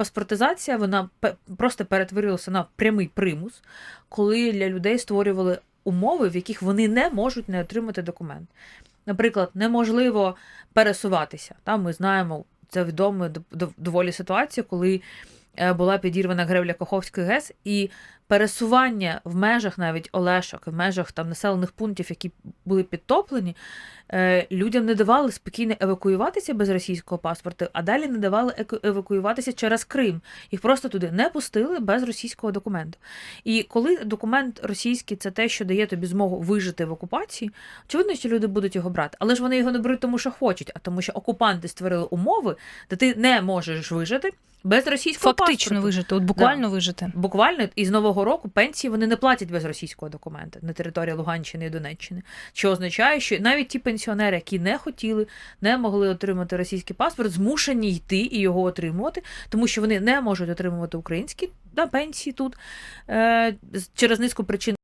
паспортизація вона просто перетворилася на прямий примус, коли для людей створювали умови, в яких вони не можуть не отримати документ. Наприклад, неможливо пересуватися. Там ми знаємо це д- доволі ситуація, коли була підірвана гревля Каховської ГЕС, і пересування в межах навіть Олешок, в межах там населених пунктів, які були підтоплені, е, людям не давали спокійно евакуюватися без російського паспорту, а далі не давали евакуюватися через Крим. Їх просто туди не пустили без російського документу. І коли документ російський це те, що дає тобі змогу вижити в окупації, очевидно, що люди будуть його брати. Але ж вони його не беруть, тому що хочуть, а тому, що окупанти створили умови, де ти не можеш вижити без російського Фактично паспорту. вижити, от буквально вижити. Буквально із нового року пенсії вони не платять без російського документа на території Луганщини і Донеччини, що означає, що навіть ті пенсіонери, які не хотіли, не могли отримати російський паспорт, змушені йти і його отримувати, тому що вони не можуть отримувати українські на пенсії тут е, через низку причин.